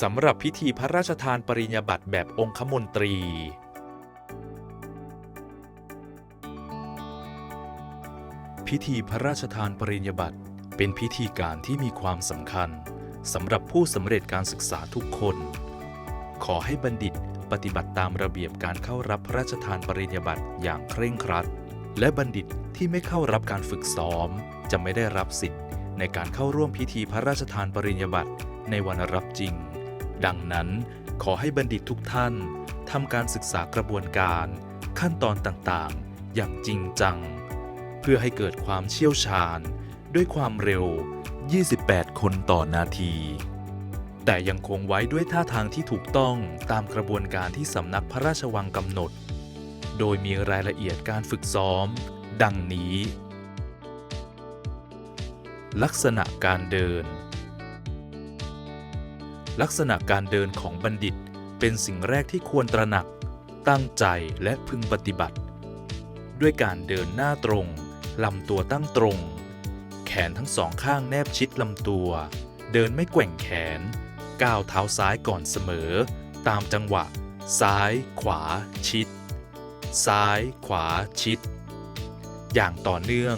สำหรับพิธีพระราชทานปริญญาบัตรแบบองคมนตรี พิธีพระราชทานปริญญาบัตรเป็นพิธีการที่มีความสำคัญสำหรับผู้สำเร็จการศึกษาทุกคน ขอให้บัณฑิตปฏิบัติตามระเบียบการเข้ารับพระราชทานปริญญาบัตรอย่างเคร่งครัด และบัณฑิตที่ไม่เข้ารับการฝึกซ้อม จะไม่ได้รับสิทธิ์ในการเข้าร่วมพิธีพระราชทานปริญญาบัตรในวันรับจริง ดังนั้น ขอให้บัณฑิตทุกท่านทำการศึกษากระบวนการ ขั้นตอนต่างๆ อย่างจริงจัง เพื่อให้เกิดความเชี่ยวชาญ ด้วยความเร็ว 28 คนต่อนาที แต่ยังคงไว้ด้วยท่าทางที่ถูกต้องตามกระบวนการที่สำนักพระราชวังกำหนด โดยมีรายละเอียดการฝึกซ้อม ดังนี้ ลักษณะการเดิน ลักษณะการเดินของบัณฑิต เป็นสิ่งแรกที่ควรตระหนัก ตั้งใจและพึงปฏิบัติ ด้วยการเดินหน้าตรงลำตัวตั้งตรง แขนทั้งสองข้างแนบชิดลำตัว เดินไม่แกว่งแขน ก้าวเท้าซ้ายก่อนเสมอ ตามจังหวะ ซ้าย ขวา ชิด ซ้าย ขวาชิด อย่างต่อเนื่อง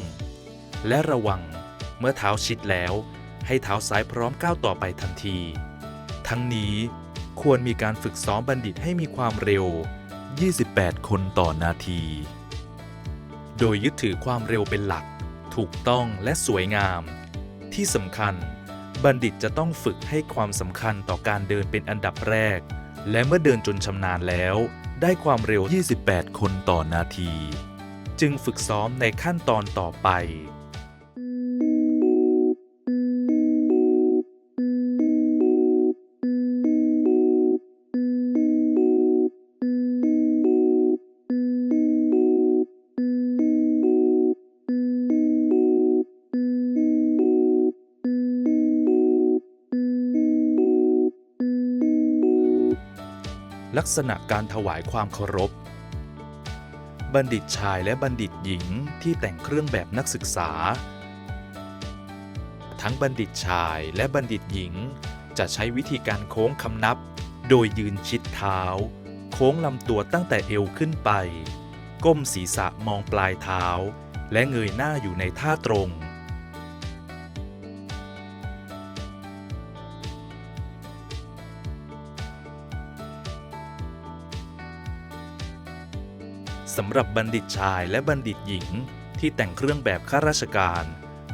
และระวังเมื่อเท้าชิดแล้ว ให้เท้าซ้ายพร้อมก้าวต่อไปทันที ทั้งนี้ควรมีการฝึกซ้อมบัณฑิตให้มีความเร็ว 28 คนต่อนาที โดยยึดถือความเร็วเป็นหลัก ถูกต้องและสวยงาม ที่สำคัญ บัณฑิตจะต้องฝึกให้ความสำคัญต่อการเดินเป็นอันดับแรก และเมื่อเดินจนชำนาญแล้ว ได้ความเร็ว 28 คนต่อนาที จึงฝึกซ้อมในขั้นตอนต่อไป ลักษณะการถวายความเคารพ บัณฑิตชายและบัณฑิตหญิงที่แต่งเครื่องแบบนักศึกษา ทั้งบัณฑิตชายและบัณฑิตหญิง จะใช้วิธีการโค้งคำนับ โดยยืนชิดเท้า โค้งลำตัวตั้งแต่เอวขึ้นไป ก้มศีรษะมองปลายเท้า และเงยหน้าอยู่ในท่าตรง สำหรับบัณฑิตชายและบัณฑิตหญิงที่แต่งเครื่องแบบข้าราชการ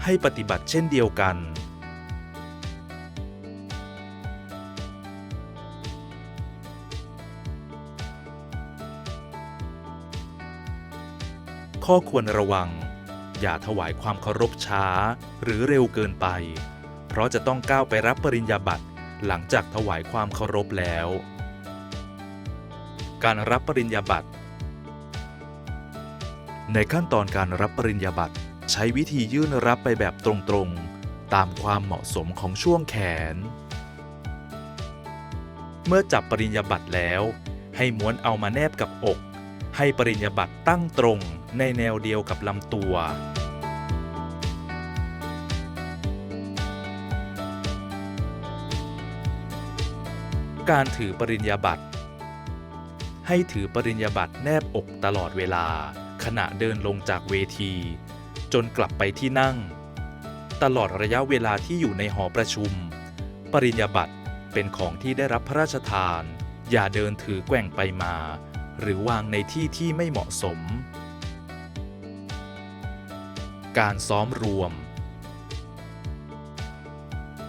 ให้ปฏิบัติเช่นเดียวกัน ข้อควรระวัง อย่าถวายความเคารพช้าหรือเร็วเกินไป เพราะจะต้องก้าวไปรับปริญญาบัตรหลังจากถวายความเคารพแล้ว การรับปริญญาบัตร ในขั้นตอนการรับปริญญาบัตร ใช้วิธียื่นรับไปแบบตรงๆ ตามความเหมาะสมของช่วงแขน เมื่อจับปริญญาบัตรแล้ว ให้ม้วนเอามาแนบกับอก ให้ปริญญาบัตรตั้งตรงในแนวเดียวกับลำตัว การถือปริญญาบัตร ให้ถือปริญญาบัตรแนบอกตลอดเวลา ขณะเดินลงจากเวที จนกลับไปที่นั่ง ตลอดระยะเวลาที่อยู่ในหอประชุม ปริญญาบัตรเป็นของที่ได้รับพระราชทาน อย่าเดินถือแกว่งไปมา หรือวางในที่ที่ไม่เหมาะสม การซ้อมรวม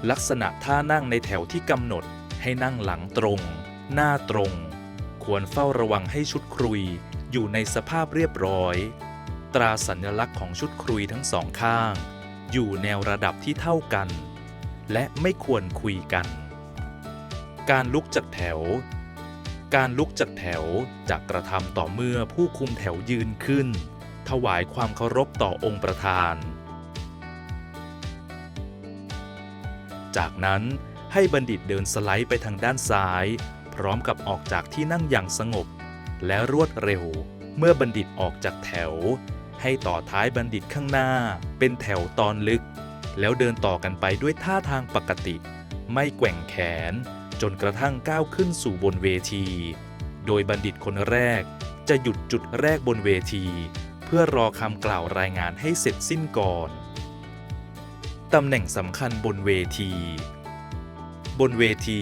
ลักษณะท่านั่งในแถวที่กำหนดให้นั่งหลังตรง หน้าตรง ควรเฝ้าระวังให้ชุดครุย อยู่ในสภาพเรียบร้อย ตราสัญลักษณ์ของชุดครุยทั้งสองข้าง อยู่แนวระดับที่เท่ากัน และไม่ควรคุยกัน การลุกจากแถว การลุกจากแถวจะกระทำต่อเมื่อผู้คุมแถวยืนขึ้น ถวายความเคารพต่อองค์ประธาน จากนั้นให้บัณฑิตเดินสไลด์ไปทางด้านซ้าย พร้อมกับออกจากที่นั่งอย่างสงบ และรวดเร็ว เมื่อบัณฑิตออกจากแถว ให้ต่อท้ายบัณฑิตข้างหน้า เป็นแถวตอนลึก แล้วเดินต่อกันไปด้วยท่าทางปกติ ไม่แกว่งแขน จนกระทั่งก้าวขึ้นสู่บนเวที โดยบัณฑิตคนแรก จะหยุดจุดแรกบนเวที เพื่อรอคำกล่าวรายงานให้เสร็จสิ้นก่อนตำแหน่งสำคัญบนเวที บนเวที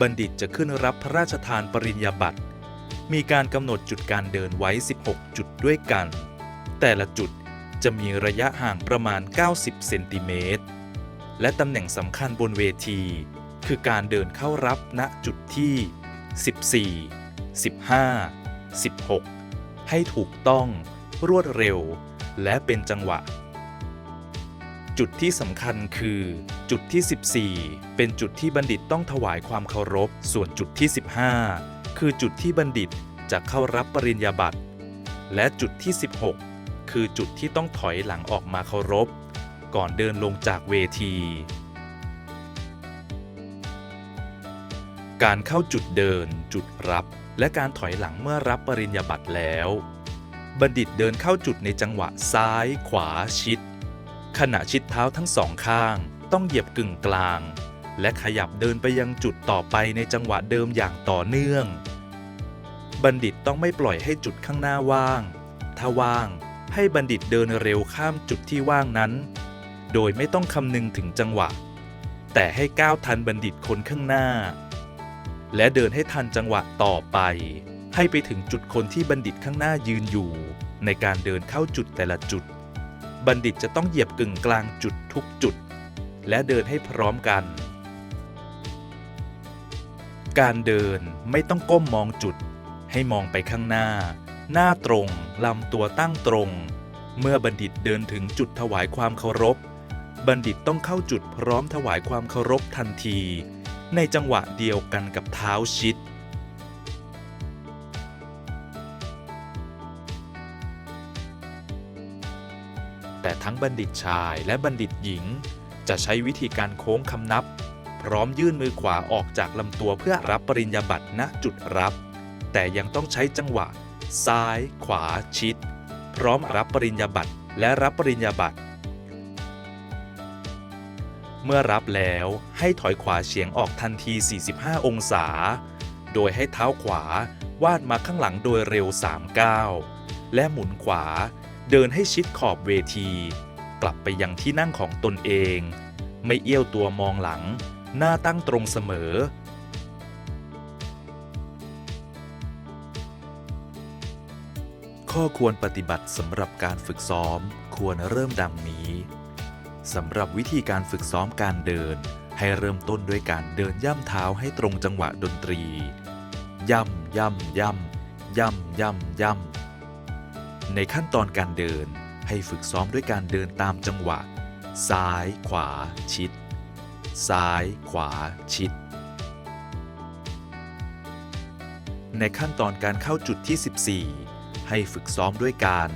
บัณฑิตจะขึ้นรับพระราชทานปริญญาบัตร มีการกำหนดจุดการเดินไว้ 16 จุดด้วยกัน แต่ละจุดจะมีระยะห่างประมาณ 90 เซนติเมตร และตำแหน่งสำคัญบนเวที คือการเดินเข้ารับณจุดที่ 14 15 16 ให้ถูกต้อง รวดเร็ว และเป็นจังหวะ จุดที่สำคัญคือ จุดที่ 14 เป็นจุดที่บัณฑิตต้องถวายความเคารพ ส่วนจุดที่ 15 คือจุดที่บัณฑิตจะเข้ารับปริญญาบัตร และจุดที่ 16 คือจุดที่ต้องถอยหลังออกมาเคารพ ก่อนเดินลงจากเวที การเข้าจุดเดิน จุดรับ และการถอยหลังเมื่อรับปริญญาบัตรแล้ว บัณฑิตเดินเข้าจุดในจังหวะซ้าย ขวาชิด ขณะชิดเท้าทั้งสองข้าง ต้องเหยียบกึ่งกลางและขยับเดินไปยังจุดต่อไปในจังหวะเดิมอย่างต่อเนื่อง บัณฑิตต้องไม่ปล่อยให้จุดข้างหน้าว่าง ถ้าว่าง ให้บัณฑิตเดินเร็วข้ามจุดที่ว่างนั้น โดยไม่ต้องคำนึงถึงจังหวะ แต่ให้ก้าวทันบัณฑิตคนข้างหน้า และเดินให้ทันจังหวะต่อไป ให้ไปถึงจุดคนที่บัณฑิตข้างหน้ายืนอยู่ ในการเดินเข้าจุดแต่ละจุด บัณฑิตจะต้องเหยียบกึ่งกลางจุดทุกจุด และเดินให้พร้อมกัน การเดินไม่ต้องก้มมองจุด ให้มองไปข้างหน้า หน้าตรง ลำตัวตั้งตรง เมื่อบัณฑิตเดินถึงจุดถวายความเคารพ บัณฑิตต้องเข้าจุดพร้อมถวายความเคารพทันที ในจังหวะเดียวกันกับเท้าชิดแต่ทั้งบัณฑิตชายและบัณฑิตหญิง จะใช้วิธีการโค้งคำนับ พร้อมยื่นมือขวาออกจากลำตัวเพื่อรับปริญญาบัตรณจุดรับ แต่ยังต้องใช้จังหวะ ซ้ายขวาชิด พร้อมรับปริญญาบัตรและรับปริญญาบัตร เมื่อรับแล้วให้ถอยขวาเฉียงออกทันที 45 องศา โดยให้เท้าขวาวาดมาข้างหลังโดยเร็ว3ก้าวและหมุนขวาเดินให้ชิดขอบเวที กลับไปยังที่นั่งของตนเอง ไม่เอี้ยวตัวมองหลัง หน้าตั้งตรงเสมอ ข้อควรปฏิบัติสำหรับการฝึกซ้อมควรเริ่มดังนี้สำหรับวิธีการฝึกซ้อมการเดิน ให้เริ่มต้นด้วยการเดินย่ำเท้าให้ตรงจังหวะดนตรี ย่ำย่ำย่ำย่ำย่ำย่ำในขั้นตอนการเดินให้ฝึกซ้อมด้วยการเดินตามจังหวะ ซ้าย ขวา ชิด ซ้าย ขวา ชิด ในขั้นตอนการเข้าจุดที่ 14 ให้ฝึกซ้อมด้วยการ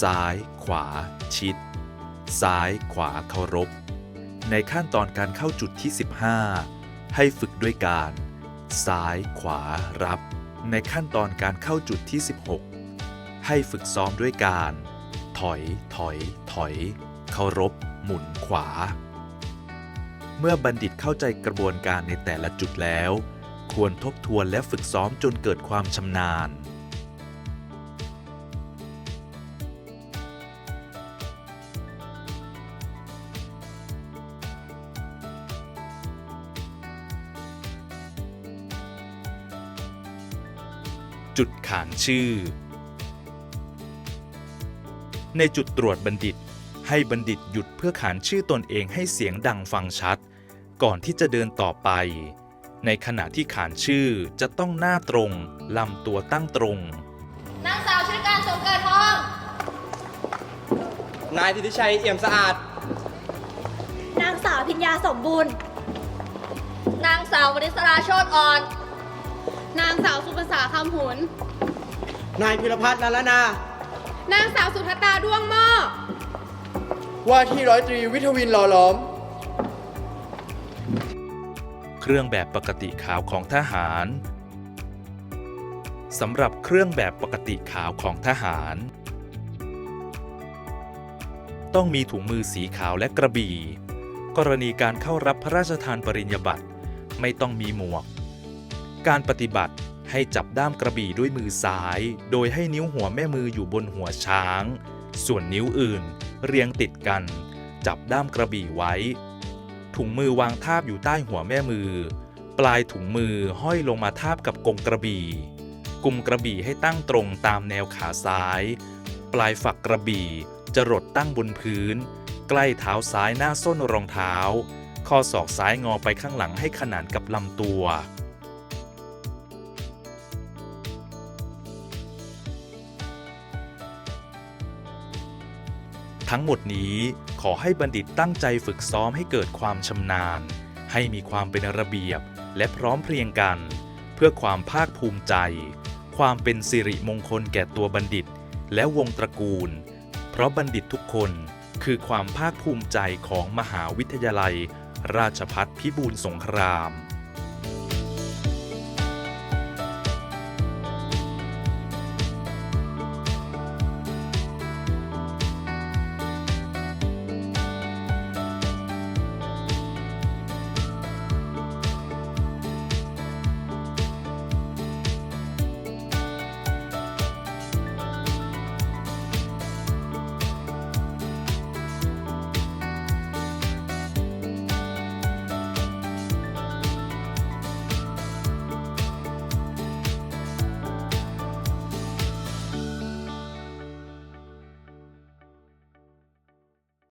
ซ้าย ขวา ชิด ซ้าย ขวาเคารพ ในขั้นตอนการเข้าจุดที่ 15 ให้ฝึกด้วยการ ซ้ายขวารับ ในขั้นตอนการเข้าจุดที่ 16 ให้ฝึกซ้อมด้วยการ ถอย ถอย ถอย เคารพ หมุนขวา เมื่อบัณฑิตเข้าใจกระบวนการในแต่ละจุดแล้ว ควรทบทวนและฝึกซ้อมจนเกิดความชำนาญ ขานชื่อ ในจุดตรวจบัณฑิต ให้บัณฑิตหยุดเพื่อขานชื่อตนเองให้เสียงดังฟังชัด ก่อนที่จะเดินต่อไป ในขณะที่ขานชื่อจะต้องหน้าตรง ลำตัวตั้งตรง นางสาวชุติการสมเกิดทอง นายธิติชัยเอี่ยมสะอาด นางสาวพิญญาสมบูรณ์ นางสาววริศราโชตอ่อน นางสาวสุภาษาคำหุน นายพิรพัฒน์ลาลนา นางสาวสุทตาด้วงหม้อ ว่าที่ร้อยตรีวิทวินหล่อหลอม เครื่องแบบปกติขาวของทหารสำหรับเครื่องแบบปกติขาวของทหาร ต้องมีถุงมือสีขาวและกระบี่ กรณีการเข้ารับพระราชทานปริญญาบัตรไม่ต้องมีหมวก การปฏิบัติ ให้จับด้ามกระบี่ด้วยมือซ้าย โดยให้นิ้วหัวแม่มืออยู่บนหัวช้าง ส่วนนิ้วอื่น เรียงติดกัน จับด้ามกระบี่ไว้ ถุงมือวางทาบอยู่ใต้หัวแม่มือ ปลายถุงมือห้อยลงมาทาบกับกงกระบี่กุมกระบี่ให้ตั้งตรงตามแนวขาซ้าย ปลายฝักกระบี่จะรดตั้งบนพื้น ใกล้เท้าซ้ายหน้าส้นรองเท้า ข้อศอกซ้ายงอไปข้างหลังให้ขนานกับลำตัว ทั้งหมดนี้ขอให้บัณฑิตตั้งใจฝึกซ้อมให้เกิดความชำนาญ ให้มีความเป็นระเบียบและพร้อมเพรียงกัน เพื่อความภาคภูมิใจ ความเป็นสิริมงคลแก่ตัวบัณฑิต และวงตระกูล เพราะบัณฑิตทุกคนคือความภาคภูมิใจของมหาวิทยาลัย ราชพัฒพิบูลสงคราม